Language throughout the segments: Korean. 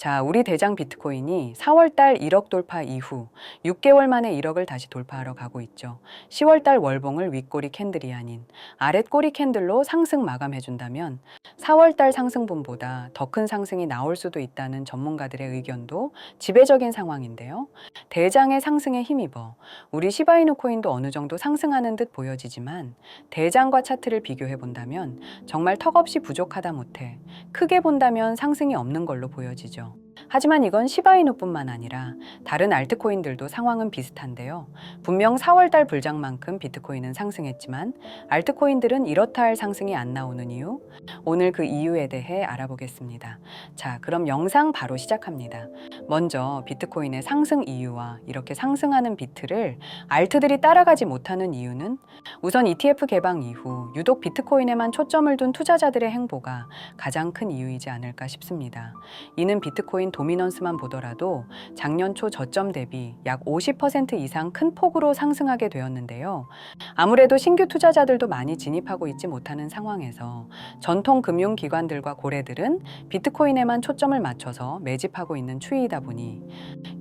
자, 우리 대장 비트코인이 4월달 1억 돌파 이후 6개월 만에 1억을 다시 돌파하러 가고 있죠. 10월달 월봉을 윗꼬리 캔들이 아닌 아랫꼬리 캔들로 상승 마감해준다면 4월달 상승분보다 더 큰 상승이 나올 수도 있다는 전문가들의 의견도 지배적인 상황인데요. 대장의 상승에 힘입어 우리 시바이누 코인도 어느 정도 상승하는 듯 보여지지만 대장과 차트를 비교해 본다면 정말 턱없이 부족하다 못해 크게 본다면 상승이 없는 걸로 보여지죠. 하지만 이건 시바이누뿐만 아니라 다른 알트코인들도 상황은 비슷한데요. 분명 4월달 불장만큼 비트코인은 상승했지만 알트코인들은 이렇다 할 상승이 안 나오는 이유? 오늘 그 이유에 대해 알아보겠습니다. 자, 그럼 영상 바로 시작합니다. 먼저 비트코인의 상승 이유와 이렇게 상승하는 비트를 알트들이 따라가지 못하는 이유는 우선 ETF 개방 이후 유독 비트코인에만 초점을 둔 투자자들의 행보가 가장 큰 이유이지 않을까 싶습니다. 이는 비트코인 도미넌스만 보더라도 작년 초 저점 대비 약 50% 이상 큰 폭으로 상승하게 되었는데요. 아무래도 신규 투자자들도 많이 진입하고 있지 못하는 상황에서 전통 금융 기관들과 고래들은 비트코인에만 초점을 맞춰서 매집하고 있는 추이이다 보니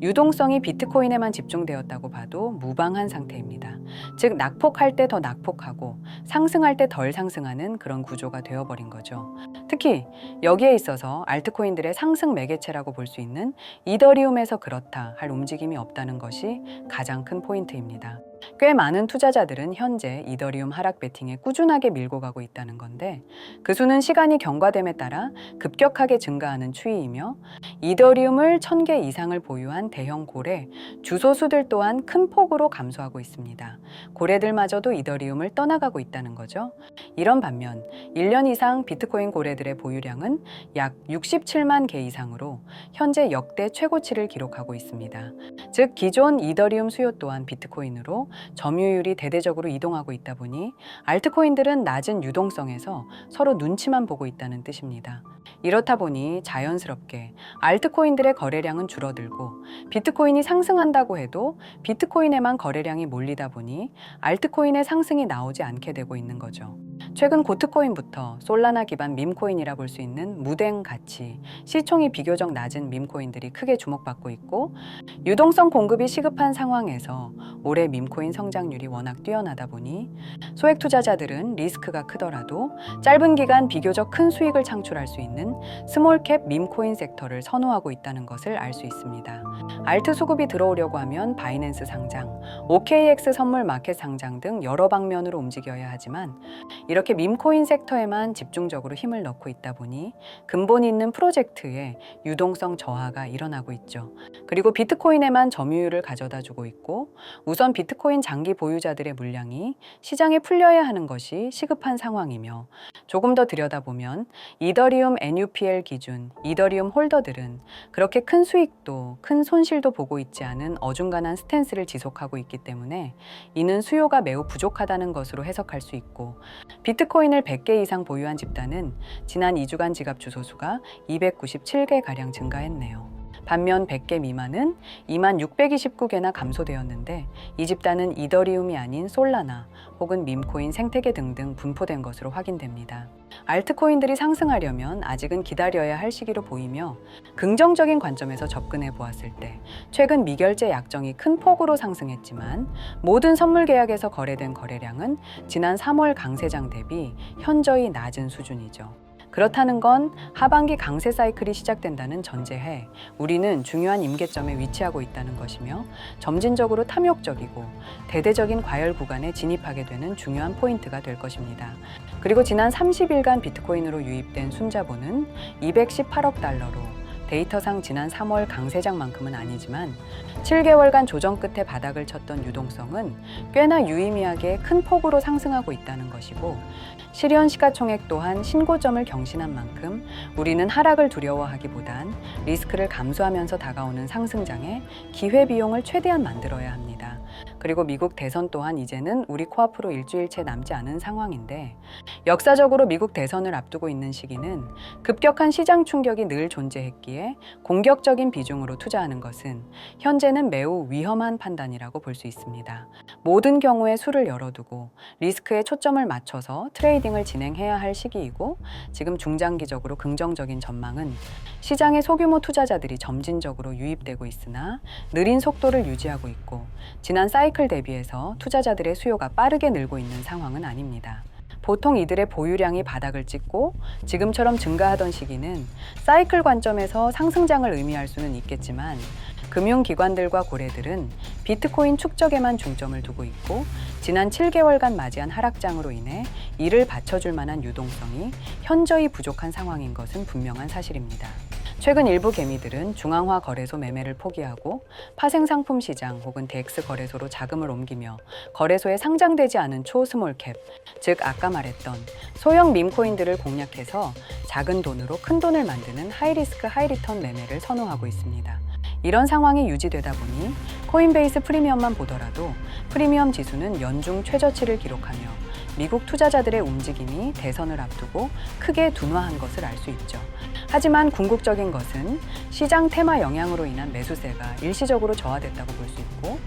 유동성이 비트코인에만 집중되었다고 봐도 무방한 상태입니다. 즉 낙폭할 때 더 낙폭하고 상승할 때 덜 상승하는 그런 구조가 되어버린 거죠. 특히 여기에 있어서 알트코인들의 상승 매개체라고 볼 수 있는 이더리움에서 그렇다 할 움직임이 없다는 것이 가장 큰 포인트입니다. 꽤 많은 투자자들은 현재 이더리움 하락 베팅에 꾸준하게 밀고 가고 있다는 건데 그 수는 시간이 경과됨에 따라 급격하게 증가하는 추이이며 이더리움을 1000개 이상을 보유한 대형 고래, 주소수들 또한 큰 폭으로 감소하고 있습니다. 고래들마저도 이더리움을 떠나가고 있다는 거죠. 이런 반면 1년 이상 비트코인 고래들의 보유량은 약 67만 개 이상으로 현재 역대 최고치를 기록하고 있습니다. 즉 기존 이더리움 수요 또한 비트코인으로 점유율이 대대적으로 이동하고 있다 보니 알트코인들은 낮은 유동성에서 서로 눈치만 보고 있다는 뜻입니다. 이렇다 보니 자연스럽게 알트코인들의 거래량은 줄어들고 비트코인이 상승한다고 해도 비트코인에만 거래량이 몰리다 보니 알트코인의 상승이 나오지 않게 되고 있는 거죠. 최근 고트코인부터 솔라나 기반 밈코인이라 볼 수 있는 무댕 가치, 시총이 비교적 낮은 밈코인들이 크게 주목받고 있고 유동성 공급이 시급한 상황에서 올해 밈코인 성장률이 워낙 뛰어나다 보니 소액 투자자들은 리스크가 크더라도 짧은 기간 비교적 큰 수익을 창출할 수 있는 스몰캡 밈코인 섹터를 선호하고 있다는 것을 알 수 있습니다. 알트 수급이 들어오려고 하면 바이낸스 상장, OKX 선물 마켓 상장 등 여러 방면으로 움직여야 하지만 이렇게 밈코인 섹터에만 집중적으로 힘을 넣고 있다 보니 근본 있는 프로젝트에 유동성 저하가 일어나고 있죠. 그리고 비트코인에만 점유율을 가져다 주고 있고 우선 비트코인 장기 보유자들의 물량이 시장에 풀려야 하는 것이 시급한 상황이며 조금 더 들여다보면 이더리움 NUPL 기준 이더리움 홀더들은 그렇게 큰 수익도 큰 손실도 보고 있지 않은 어중간한 스탠스를 지속하고 있기 때문에 이는 수요가 매우 부족하다는 것으로 해석할 수 있고 비트코인을 100개 이상 보유한 집단은 지난 2주간 지갑 주소수가 297개 가량 증가했네요. 반면 100개 미만은 2만 629개나 감소되었는데 이 집단은 이더리움이 아닌 솔라나 혹은 밈코인 생태계 등등 분포된 것으로 확인됩니다. 알트코인들이 상승하려면 아직은 기다려야 할 시기로 보이며 긍정적인 관점에서 접근해 보았을 때 최근 미결제 약정이 큰 폭으로 상승했지만 모든 선물 계약에서 거래된 거래량은 지난 3월 강세장 대비 현저히 낮은 수준이죠. 그렇다는 건 하반기 강세 사이클이 시작된다는 전제해 우리는 중요한 임계점에 위치하고 있다는 것이며 점진적으로 탐욕적이고 대대적인 과열 구간에 진입하게 되는 중요한 포인트가 될 것입니다. 그리고 지난 30일간 비트코인으로 유입된 순자본은 218억 달러로 데이터상 지난 3월 강세장만큼은 아니지만 7개월간 조정 끝에 바닥을 쳤던 유동성은 꽤나 유의미하게 큰 폭으로 상승하고 있다는 것이고 실현 시가총액 또한 신고점을 경신한 만큼 우리는 하락을 두려워하기보단 리스크를 감수하면서 다가오는 상승장에 기회 비용을 최대한 만들어야 합니다. 그리고 미국 대선 또한 이제는 우리 코앞으로 일주일 채 남지 않은 상황인데 역사적으로 미국 대선을 앞두고 있는 시기는 급격한 시장 충격이 늘 존재했기에 공격적인 비중으로 투자하는 것은 현재는 매우 위험한 판단이라고 볼 수 있습니다. 모든 경우에 수를 열어두고 리스크에 초점을 맞춰서 트레이딩을 진행해야 할 시기이고 지금 중장기적으로 긍정적인 전망은 시장의 소규모 투자자들이 점진적으로 유입되고 있으나 느린 속도를 유지하고 있고 지난 사이 클 대비해서 투자자들의 수요가 빠르게 늘고 있는 상황은 아닙니다. 보통 이들의 보유량이 바닥을 찍고 지금처럼 증가하던 시기는 사이클 관점에서 상승장을 의미할 수는 있겠지만 금융기관들과 고래들은 비트코인 축적에만 중점을 두고 있고 지난 7개월간 맞이한 하락장으로 인해 이를 받쳐줄 만한 유동성이 현저히 부족한 상황인 것은 분명한 사실입니다. 최근 일부 개미들은 중앙화 거래소 매매를 포기하고 파생 상품 시장 혹은 덱스 거래소로 자금을 옮기며 거래소에 상장되지 않은 초스몰캡, 즉 아까 말했던 소형 밈코인들을 공략해서 작은 돈으로 큰 돈을 만드는 하이리스크 하이리턴 매매를 선호하고 있습니다. 이런 상황이 유지되다 보니 코인베이스 프리미엄만 보더라도 프리미엄 지수는 연중 최저치를 기록하며 미국 투자자들의 움직임이 대선을 앞두고 크게 둔화한 것을 알 수 있죠. 하지만 궁극적인 것은 시장 테마 영향으로 인한 매수세가 일시적으로 저하됐다고 볼 수 있고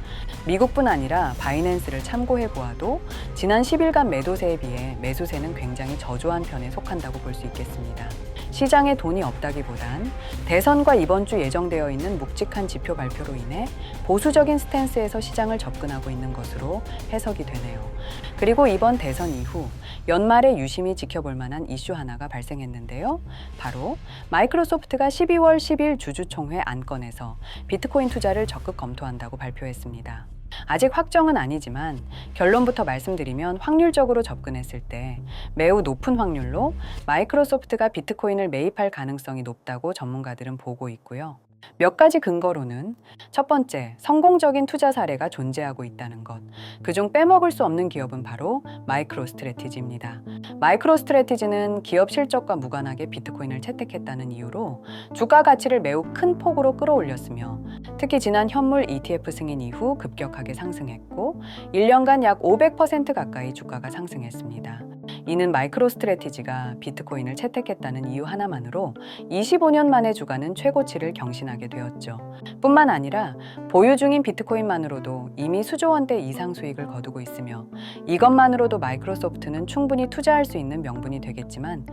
미국뿐 아니라 바이낸스를 참고해 보아도 지난 10일간 매도세에 비해 매수세는 굉장히 저조한 편에 속한다고 볼 수 있겠습니다. 시장에 돈이 없다기보단 대선과 이번 주 예정되어 있는 묵직한 지표 발표로 인해 보수적인 스탠스에서 시장을 접근하고 있는 것으로 해석이 되네요. 그리고 이번 대선 이후 연말에 유심히 지켜볼 만한 이슈 하나가 발생했는데요. 바로 마이크로소프트가 12월 10일 주주총회 안건에서 비트코인 투자를 적극 검토한다고 발표했습니다. 아직 확정은 아니지만 결론부터 말씀드리면 확률적으로 접근했을 때 매우 높은 확률로 마이크로소프트가 비트코인을 매입할 가능성이 높다고 전문가들은 보고 있고요. 몇 가지 근거로는 첫 번째, 성공적인 투자 사례가 존재하고 있다는 것. 그중 빼먹을 수 없는 기업은 바로 마이크로 스트레티지입니다. 마이크로 스트레티지는 기업 실적과 무관하게 비트코인을 채택했다는 이유로 주가 가치를 매우 큰 폭으로 끌어올렸으며 특히 지난 현물 ETF 승인 이후 급격하게 상승했고 1년간 약 500% 가까이 주가가 상승했습니다. 이는 마이크로 스트레티지가 비트코인을 채택했다는 이유 하나만으로 25년 만에 주가는 최고치를 경신하게 되었죠. 뿐만 아니라 보유 중인 비트코인만으로도 이미 수조 원대 이상 수익을 거두고 있으며 이것만으로도 마이크로소프트는 충분히 투자할 수 있는 명분이 되겠지만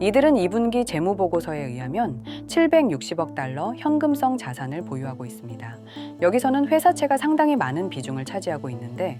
이들은 2분기 재무 보고서에 의하면 760억 달러 현금성 자산을 보유하고 있습니다. 여기서는 회사채가 상당히 많은 비중을 차지하고 있는데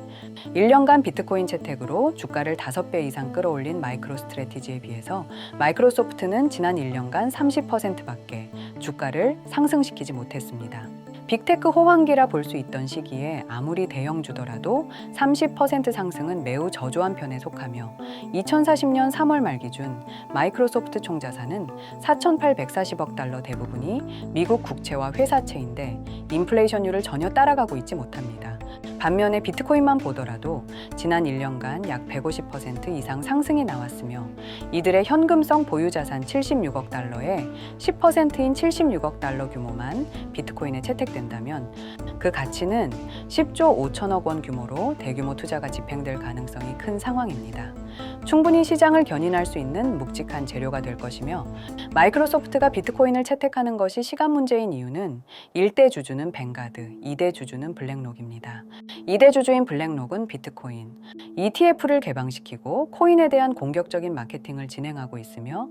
1년간 비트코인 채택으로 주가를 5배 이상 끌어올린 마이크로 스트레티지에 비해서 마이크로소프트는 지난 1년간 30%밖에 주가를 상승시키지 못했습니다. 빅테크 호황기라 볼 수 있던 시기에 아무리 대형주더라도 30% 상승은 매우 저조한 편에 속하며 2040년 3월 말 기준 마이크로소프트 총자산은 4,840억 달러 대부분이 미국 국채와 회사채인데 인플레이션율을 전혀 따라가고 있지 못합니다. 반면에 비트코인만 보더라도 지난 1년간 약 150% 이상 상승이 나왔으며 이들의 현금성 보유 자산 76억 달러에 10%인 76억 달러 규모만 비트코인에 채택된다면 그 가치는 10조 5천억 원 규모로 대규모 투자가 집행될 가능성이 큰 상황입니다. 충분히 시장을 견인할 수 있는 묵직한 재료가 될 것이며 마이크로소프트가 비트코인을 채택하는 것이 시간 문제인 이유는 1대 주주는 뱅가드, 2대 주주는 블랙록입니다. 2대 주주인 블랙록은 비트코인, ETF를 개방시키고 코인에 대한 공격적인 마케팅을 진행하고 있으며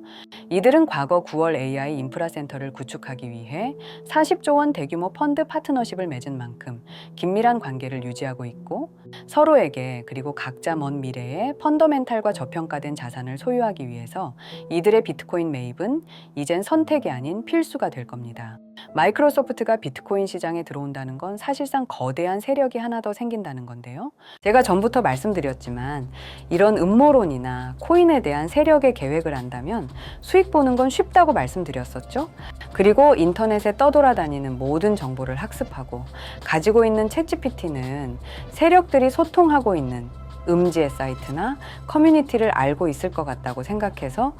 이들은 과거 9월 AI 인프라 센터를 구축하기 위해 40조 원 대규모 펀드 파트너십을 맺은 만큼 긴밀한 관계를 유지하고 있고 서로에게 그리고 각자 먼 미래에 펀더멘탈 과 저평가된 자산을 소유하기 위해서 이들의 비트코인 매입은 이젠 선택이 아닌 필수가 될 겁니다. 마이크로소프트가 비트코인 시장에 들어온다는 건 사실상 거대한 세력이 하나 더 생긴다는 건데요. 제가 전부터 말씀드렸지만 이런 음모론이나 코인에 대한 세력의 계획을 한다면 수익 보는 건 쉽다고 말씀드렸었죠. 그리고 인터넷에 떠돌아다니는 모든 정보를 학습하고 가지고 있는 챗GPT는 세력들이 소통하고 있는 음지의 사이트나 커뮤니티를 알고 있을 것 같다고 생각해서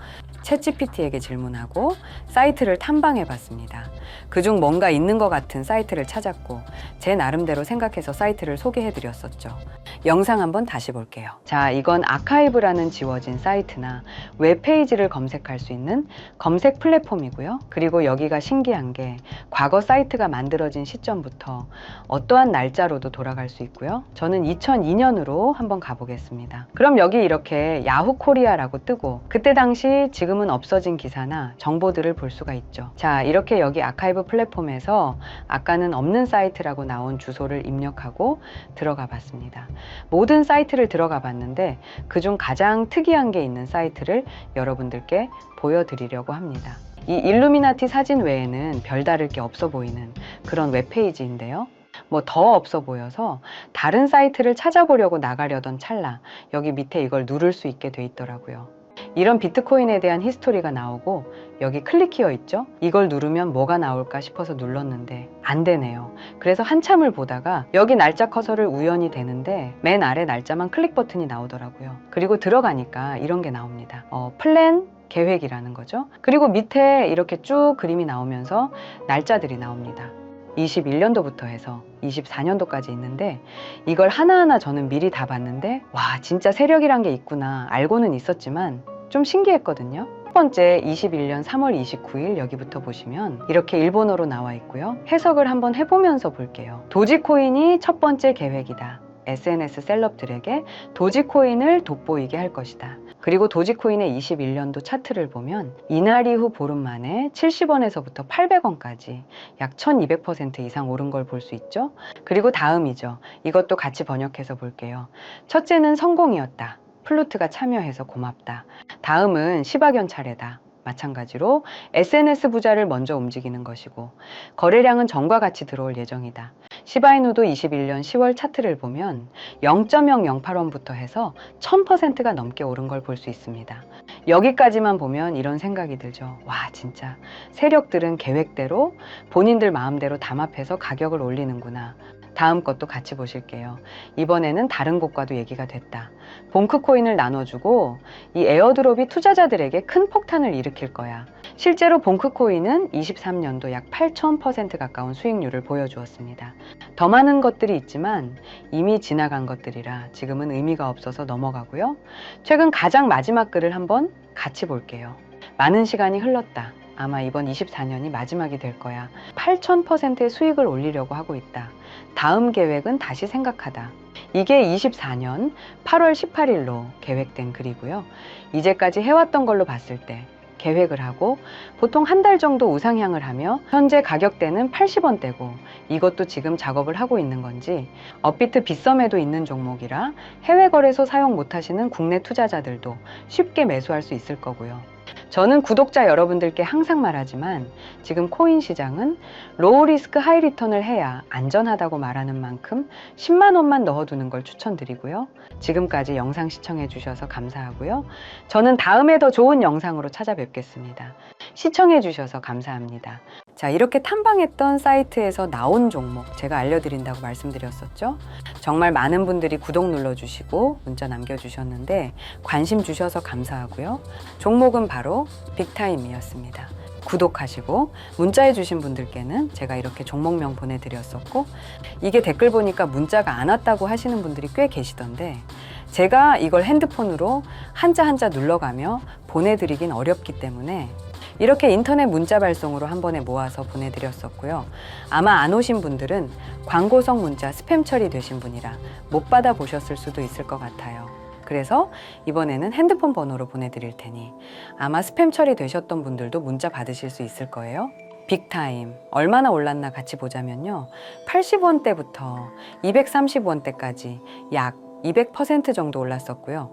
챗GPT에게 질문하고 사이트를 탐방해 봤습니다. 그중 뭔가 있는 것 같은 사이트를 찾았고 제 나름대로 생각해서 사이트를 소개해 드렸었죠. 영상 한번 다시 볼게요. 자, 이건 아카이브라는 지워진 사이트나 웹페이지를 검색할 수 있는 검색 플랫폼이고요. 그리고 여기가 신기한 게 과거 사이트가 만들어진 시점부터 어떠한 날짜로도 돌아갈 수 있고요. 저는 2002년으로 한번 가보겠습니다. 그럼 여기 이렇게 야후 코리아라고 뜨고 그때 당시 지금은 없어진 기사나 정보들을 볼 수가 있죠. 자, 이렇게 여기 아카이브 플랫폼에서 아까는 없는 사이트라고 나온 주소를 입력하고 들어가 봤습니다. 모든 사이트를 들어가 봤는데 그중 가장 특이한 게 있는 사이트를 여러분들께 보여드리려고 합니다. 이 일루미나티 사진 외에는 별다를 게 없어 보이는 그런 웹페이지인데요. 뭐 더 없어 보여서 다른 사이트를 찾아보려고 나가려던 찰나 여기 밑에 이걸 누를 수 있게 돼 있더라고요. 이런 비트코인에 대한 히스토리가 나오고 여기 클릭키어 있죠? 이걸 누르면 뭐가 나올까 싶어서 눌렀는데 안 되네요. 그래서 한참을 보다가 여기 날짜 커서를 우연히 되는데 맨 아래 날짜만 클릭 버튼이 나오더라고요. 그리고 들어가니까 이런 게 나옵니다. 어, 플랜 계획이라는 거죠. 그리고 밑에 이렇게 쭉 그림이 나오면서 날짜들이 나옵니다. 21년도부터 해서 24년도까지 있는데 이걸 하나하나 저는 미리 다 봤는데 와 진짜 세력이란 게 있구나 알고는 있었지만 좀 신기했거든요. 첫 번째 21년 3월 29일 여기부터 보시면 이렇게 일본어로 나와 있고요. 해석을 한번 해보면서 볼게요. 도지코인이 첫 번째 계획이다. SNS 셀럽들에게 도지코인을 돋보이게 할 것이다. 그리고 도지코인의 21년도 차트를 보면 이날 이후 보름 만에 70원에서부터 800원까지 약 1200% 이상 오른 걸 볼 수 있죠. 그리고 다음이죠. 이것도 같이 번역해서 볼게요. 첫째는 성공이었다. 플루트가 참여해서 고맙다. 다음은 시바견 차례다. 마찬가지로 SNS 부자를 먼저 움직이는 것이고 거래량은 전과 같이 들어올 예정이다. 시바이누도 21년 10월 차트를 보면 0.008원부터 해서 1000%가 넘게 오른 걸 볼 수 있습니다. 여기까지만 보면 이런 생각이 들죠. 와, 진짜 세력들은 계획대로 본인들 마음대로 담합해서 가격을 올리는구나. 다음 것도 같이 보실게요. 이번에는 다른 곳과도 얘기가 됐다. 봉크 코인을 나눠주고 이 에어드롭이 투자자들에게 큰 폭탄을 일으킬 거야. 실제로 봉크 코인은 23년도 약 8,000% 가까운 수익률을 보여주었습니다. 더 많은 것들이 있지만 이미 지나간 것들이라 지금은 의미가 없어서 넘어가고요. 최근 가장 마지막 글을 한번 같이 볼게요. 많은 시간이 흘렀다. 아마 이번 24년이 마지막이 될 거야. 8,000%의 수익을 올리려고 하고 있다. 다음 계획은 다시 생각하다. 이게 24년 8월 18일로 계획된 글이고요. 이제까지 해왔던 걸로 봤을 때 계획을 하고 보통 한 달 정도 우상향을 하며 현재 가격대는 80원대고 이것도 지금 작업을 하고 있는 건지 업비트 빗썸에도 있는 종목이라 해외 거래소 사용 못 하시는 국내 투자자들도 쉽게 매수할 수 있을 거고요. 저는 구독자 여러분들께 항상 말하지만 지금 코인 시장은 로우 리스크 하이 리턴을 해야 안전하다고 말하는 만큼 10만 원만 넣어두는 걸 추천드리고요. 지금까지 영상 시청해 주셔서 감사하고요. 저는 다음에 더 좋은 영상으로 찾아뵙겠습니다. 시청해 주셔서 감사합니다. 자, 이렇게 탐방했던 사이트에서 나온 종목 제가 알려드린다고 말씀드렸었죠. 정말 많은 분들이 구독 눌러주시고 문자 남겨주셨는데 관심 주셔서 감사하고요. 종목은 바로 빅타임이었습니다. 구독하시고 문자해 주신 분들께는 제가 이렇게 종목명 보내드렸었고 이게 댓글 보니까 문자가 안 왔다고 하시는 분들이 꽤 계시던데 제가 이걸 핸드폰으로 한자 한자 눌러가며 보내드리긴 어렵기 때문에 이렇게 인터넷 문자 발송으로 한 번에 모아서 보내드렸었고요. 아마 안 오신 분들은 광고성 문자 스팸 처리되신 분이라 못 받아 보셨을 수도 있을 것 같아요. 그래서 이번에는 핸드폰 번호로 보내드릴 테니 아마 스팸 처리되셨던 분들도 문자 받으실 수 있을 거예요. 빅타임 얼마나 올랐나 같이 보자면요. 80원대부터 230원대까지 약 200% 정도 올랐었고요.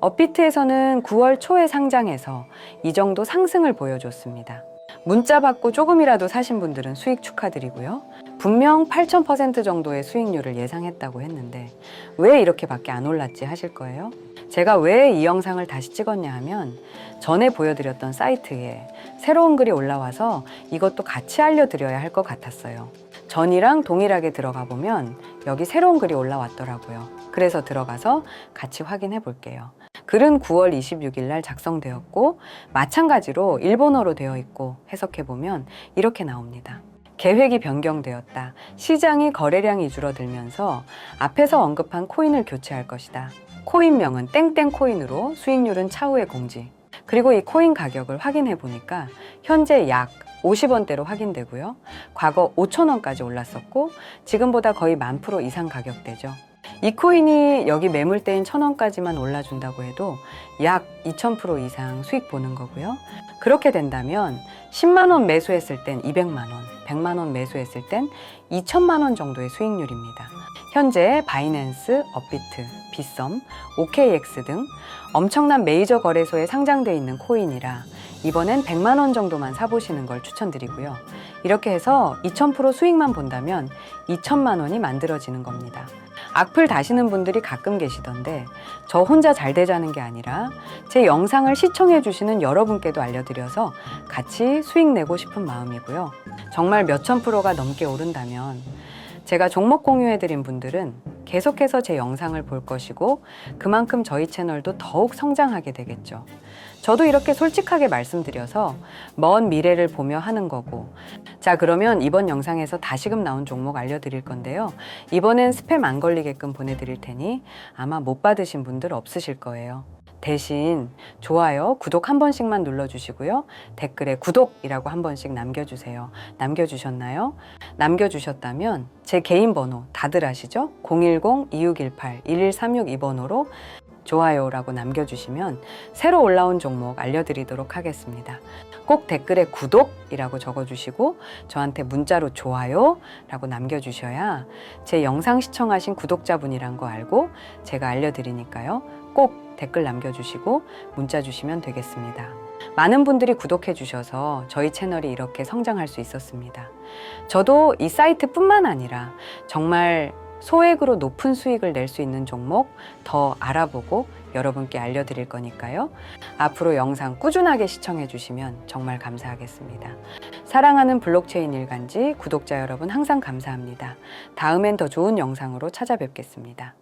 업비트에서는 9월 초에 상장해서 이 정도 상승을 보여줬습니다. 문자 받고 조금이라도 사신 분들은 수익 축하드리고요. 분명 8,000% 정도의 수익률을 예상했다고 했는데 왜 이렇게밖에 안 올랐지 하실 거예요. 제가 왜 이 영상을 다시 찍었냐 하면 전에 보여드렸던 사이트에 새로운 글이 올라와서 이것도 같이 알려드려야 할 것 같았어요. 전이랑 동일하게 들어가 보면 여기 새로운 글이 올라왔더라고요. 그래서 들어가서 같이 확인해 볼게요. 글은 9월 26일 날 작성되었고 마찬가지로 일본어로 되어 있고 해석해 보면 이렇게 나옵니다. 계획이 변경되었다. 시장이 거래량이 줄어들면서 앞에서 언급한 코인을 교체할 것이다. 코인명은 땡땡 코인으로 수익률은 차후에 공지. 그리고 이 코인 가격을 확인해 보니까 현재 약 50원대로 확인되고요. 과거 5,000원까지 올랐었고 지금보다 거의 만 프로 이상 가격대죠. 이 코인이 여기 매물대인 1,000원까지만 올라준다고 해도 약 2,000% 이상 수익 보는 거고요. 그렇게 된다면 10만 원 매수했을 땐 200만 원, 100만 원 매수했을 땐 2천만 원 정도의 수익률입니다. 현재 바이낸스, 업비트, 빗썸, OKX 등 엄청난 메이저 거래소에 상장돼 있는 코인이라 이번엔 100만 원 정도만 사보시는 걸 추천드리고요. 이렇게 해서 2000% 수익만 본다면 2천만 원이 만들어지는 겁니다. 악플 다시는 분들이 가끔 계시던데 저 혼자 잘 되자는 게 아니라 제 영상을 시청해 주시는 여러분께도 알려드려서 같이 수익 내고 싶은 마음이고요. 정말 몇천 프로가 넘게 오른다면 제가 종목 공유해 드린 분들은 계속해서 제 영상을 볼 것이고 그만큼 저희 채널도 더욱 성장하게 되겠죠. 저도 이렇게 솔직하게 말씀드려서 먼 미래를 보며 하는 거고. 자, 그러면 이번 영상에서 다시금 나온 종목 알려드릴 건데요. 이번엔 스팸 안 걸리게끔 보내드릴 테니 아마 못 받으신 분들 없으실 거예요. 대신 좋아요, 구독 한 번씩만 눌러주시고요. 댓글에 구독이라고 한 번씩 남겨주세요. 남겨주셨나요? 남겨주셨다면 제 개인 번호 다들 아시죠? 010-2618-11362번호로 좋아요라고 남겨주시면 새로 올라온 종목 알려드리도록 하겠습니다. 꼭 댓글에 구독이라고 적어주시고 저한테 문자로 좋아요라고 남겨주셔야 제 영상 시청하신 구독자분이란 거 알고 제가 알려드리니까요. 꼭 댓글 남겨주시고 문자 주시면 되겠습니다. 많은 분들이 구독해 주셔서 저희 채널이 이렇게 성장할 수 있었습니다. 저도 이 사이트뿐만 아니라 정말 소액으로 높은 수익을 낼 수 있는 종목 더 알아보고 여러분께 알려드릴 거니까요. 앞으로 영상 꾸준하게 시청해 주시면 정말 감사하겠습니다. 사랑하는 블록체인 일간지 구독자 여러분 항상 감사합니다. 다음엔 더 좋은 영상으로 찾아뵙겠습니다.